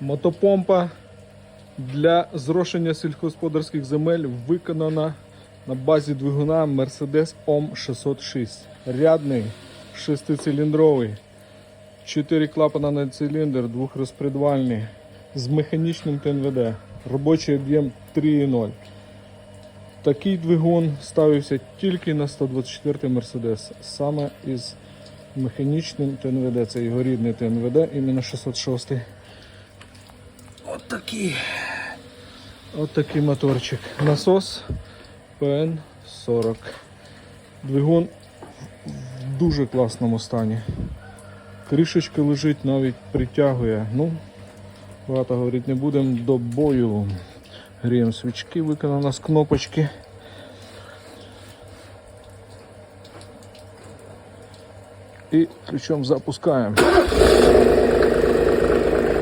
Мотопомпа для зрошення сільськогосподарських земель виконана на базі двигуна Mercedes OM 606. Рядний, шестициліндровий, 4 клапана на циліндр, двохрозпредвальний, з механічним ТНВД. Робочий об'єм 3,0. Такий двигун ставився тільки на 124 Mercedes, саме із механічним ТНВД. Це його рідний ТНВД, іменно 606. От такий. От такий моторчик. Насос ПН-40. Двигун в дуже класному стані. Кришечка лежить, навіть притягує. Ну, багато говорити не будемо до бою. Гріємо свічки, виконана з кнопочки. І ключом запускаємо.